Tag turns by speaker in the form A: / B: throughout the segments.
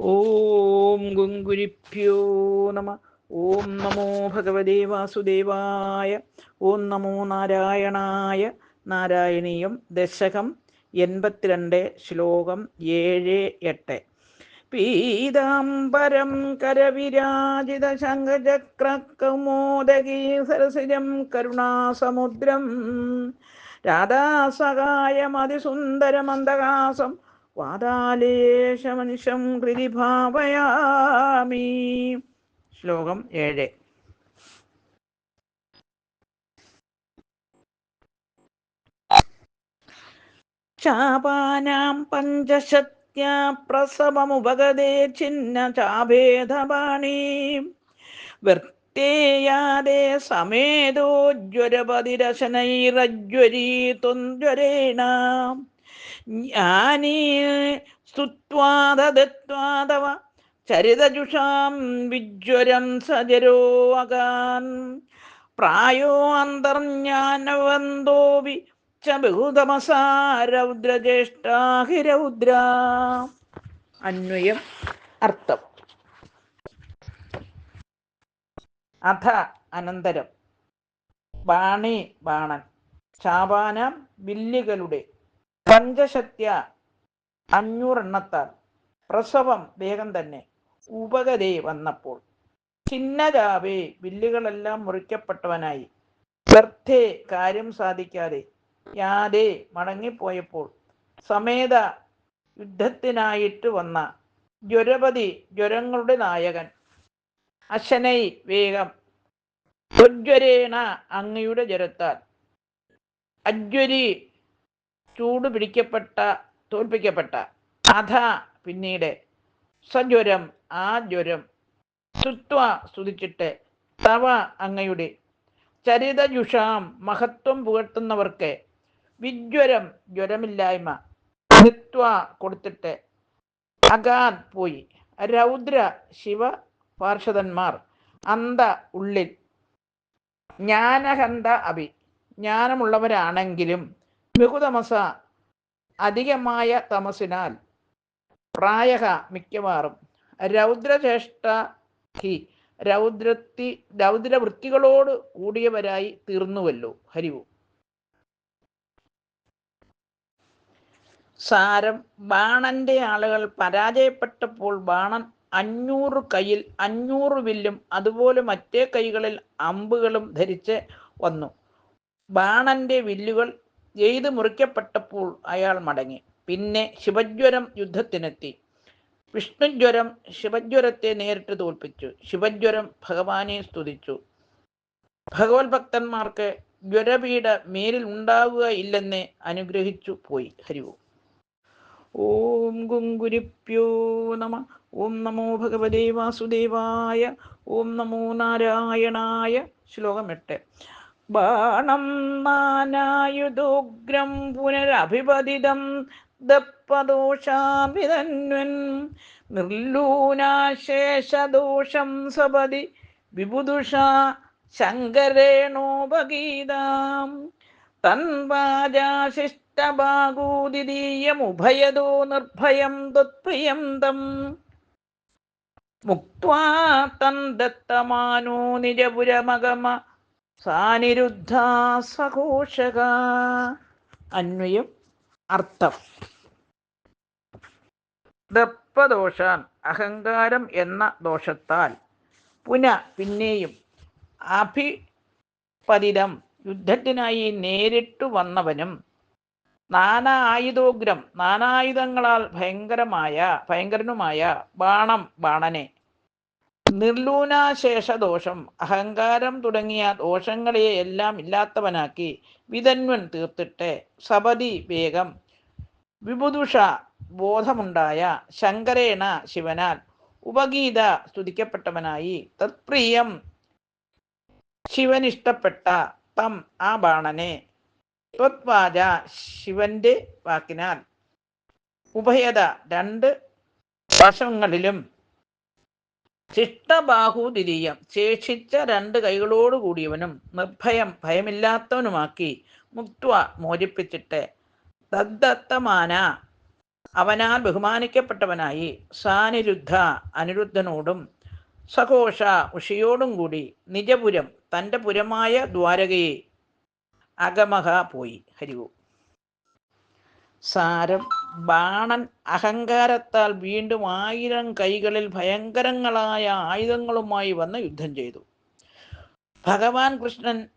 A: ഓം ഗുങ്കുരിഭ്യോ നമ. ഓം നമോ ഭഗവതേ വാസുദേവായ. ഓം നമോ നാരായണായ. നാരായണീയം ദശകം എൺപത്തിരണ്ട് ശ്ലോകം ഏഴ് എട്ട്. പീതാംബരം കരവിരാജിത ശംഖചക്ര കൗമോദകീ സരസിജം കരുണാസമുദ്രം. രാധാസഹായമതിസുന്ദരമന്ദഹാസം വാതാലേശമനിശം കൃതി ഭാവയാമി. ശ്ലോകം ഏഴ്. ചാപാനാം പഞ്ചശത്യാ പ്രസവമുപഗതേ ചിന്ന ചാഭേദപാണി. വൃത്തേയാതെ സമേതോ ജ്വരപതിരശനൈരജ്വരീ ത്വന്ദ്വരേണ ജ്ഞാനീ സ്തുത്വാദത്വാദവ ചരിതജുഷാം വിജ്വരം സജരോ അകാൻ പ്രായോ അന്തർജ്ഞാനവന്തോവി ച ബഹുതമസാരൗദ്രജ്യേഷ്ഠാഹിരൗദ്ര അന്വയം അർത്ഥം. അഥ അനന്തരം. ബാണി ബാണൻ. ചാപാനം വില്ലുകളുടെ. പഞ്ചശത്യ അഞ്ഞൂറെണ്ണത്താൽ പ്രസവം വേഗം തന്നെ ഉപകരേ വന്നപ്പോൾ ചിന്നജാവേ വില്ലുകളെല്ലാം മുറിക്കപ്പെട്ടവനായി. വ്യർത്ഥേ കാര്യം സാധിക്കാതെ യാതെ മടങ്ങിപ്പോയപ്പോൾ സമേത യുദ്ധത്തിനായിട്ട് വന്ന ജ്വരപതി ജ്വരങ്ങളുടെ നായകൻ അശനൈ വേഗം ത്വജ്വരേണ അങ്ങയുടെ ജ്വരത്താൽ അജ്വരി ചൂട് പിടിക്കപ്പെട്ട തോൽപ്പിക്കപ്പെട്ട. അധ പിന്നീട്. സജ്വരം ആ ജ്വരം സ്തുത്വ സ്തുതിച്ചിട്ട് തവ അങ്ങയുടെ. ചരിതജുഷാം മഹത്വം പുകഴ്ത്തുന്നവർക്ക് വിജ്വരം ജ്വരമില്ലായ്മ. നിത്വ കൊടുത്തിട്ട് അഗാൻ പോയി. രൗദ്ര ശിവ പാർഷദന്മാർ അന്ത ഉള്ളിൽ. ജ്ഞാനഹന്ത അഭി. ജ്ഞാനമുള്ളവരാണെങ്കിലും ബഹുതമസ അധികമായ തമസിനാൽ പ്രായ മിക്കവാറും രൗദ്രചേഷ്ട ഹി രൗദ്രത്തി രൗദ്രവൃത്തികളോട് കൂടിയവരായി തീർന്നുവല്ലോ. ഹരിവു. സാരം ബാണന്റെ ആളുകൾ പരാജയപ്പെട്ടപ്പോൾ ബാണൻ അഞ്ഞൂറ് കയ്യിൽ അഞ്ഞൂറ് വില്ലും അതുപോലെ മറ്റേ കൈകളിൽ അമ്പുകളും ധരിച്ച് വന്നു. ബാണന്റെ വില്ലുകൾ എയ്ത് മുറിക്കപ്പെട്ടപ്പോൾ അയാൾ മടങ്ങി. പിന്നെ ശിവജ്വരം യുദ്ധത്തിനെത്തി. വിഷ്ണുജ്വരം ശിവജ്വരത്തെ നേരിട്ട് തോൽപ്പിച്ചു. ശിവജ്വരം ഭഗവാനെ സ്തുതിച്ചു. ഭഗവത് ഭക്തന്മാർക്ക് ജ്വരപീഠ മേലിൽ ഉണ്ടാവുക ഇല്ലെന്ന് അനുഗ്രഹിച്ചു പോയി. ഹരിവോ ഓം ഗുങ്കുരിപ്യോ നമ. ഓം നമോ ഭഗവതേ വാസുദേവായ. ഓം നമോ നാരായണായ. ശ്ലോകം എട്ട്. ബാണം നാനായുധോഗ്രം പുനരഭിപതിതം ദപ്പദോഷാഭിതന്വൻ നിർലൂനാശേഷദോഷം സപതി വിബുദുഷ ശങ്കരേണോപഗീതാം. തൻവാജാശിഷ്ടഭാഗൂദിതീയമുഭയതോ നിർഭയം ത്വത്പ്രിയം തം. മുക്വാ തൻ ദത്തമാനോ നിജപുരമഗമ സാനിരുദ്ധാ സഘോഷക അന്വയം. അർത്ഥം. ദപ്പദോഷാൻ അഹങ്കാരം എന്ന ദോഷത്താൽ. പുന പിന്നെയും അഭിപതിതം. യുദ്ധത്തിനായി നേരിട്ടു വന്നവനും നാനാ ആയുധോഗ്രം നാനായുധങ്ങളാൽ ഭയങ്കരമായ ഭയങ്കരനുമായ ബാണം ബാണനെ. നിർലൂനാശേഷദോഷം അഹങ്കാരം തുടങ്ങിയ ദോഷങ്ങളെ എല്ലാം ഇല്ലാത്തവനാക്കി വിതന്വൻ തീർത്തിട്ട്. സപതി വേഗം. വിബുദുഷ ബോധമുണ്ടായ ശങ്കരേണ ശിവനാൽ ഉപഗീത സ്തുതിക്കപ്പെട്ടവനായി. തത്പ്രിയം ശിവനിഷ്ടപ്പെട്ട തം ആ ബാണനെ. ത്വത്വാച ശിവന്റെ വാക്കിനാൽ. ഉഭയത രണ്ട് വശങ്ങളിലും ശിഷ്ടബാഹുതിരീയം ശേഷിച്ച രണ്ട് കൈകളോട് കൂടിയവനും നിർഭയം ഭയമില്ലാത്തവനുമാക്കി മുക്ത്വ മോചിപ്പിച്ചിട്ട് തദ്ദത്തമാന അവനാൽ ബഹുമാനിക്കപ്പെട്ടവനായി സാനിരുദ്ധ അനിരുദ്ധനോടും സഘോഷ ഉഷയോടും കൂടി നിജപുരം തന്റെ പുരമായ ദ്വാരകയെ അഗമഹ പോയി. ഹരിവു സാരം ബാണൻ അഹങ്കാരത്താൽ വീണ്ടും ആയിരം കൈകളിൽ ഭയങ്കരങ്ങളായ ആയുധങ്ങളുമായി വന്ന് യുദ്ധം ചെയ്തു. ഭഗവാൻ കൃഷ്ണൻ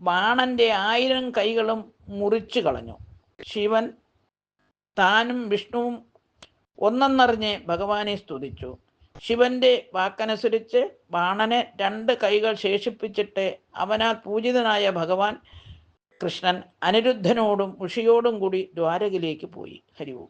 A: ബാണന്റെ ആയിരം കൈകളും മുറിച്ചു കളഞ്ഞു. ശിവൻ താനും വിഷ്ണുവും ഒന്നെന്നറിഞ്ഞ് ഭഗവാനെ സ്തുതിച്ചു. ശിവന്റെ വാക്കനുസരിച്ച് ബാണനെ രണ്ട് കൈകൾ ശേഷിപ്പിച്ചിട്ട് അവനാൽ പൂജിതനായ ഭഗവാൻ കൃഷ്ണൻ അനിരുദ്ധനോടും ഉഷിയോടും കൂടി ദ്വാരകയിലേക്ക് പോയി. ഹരിവും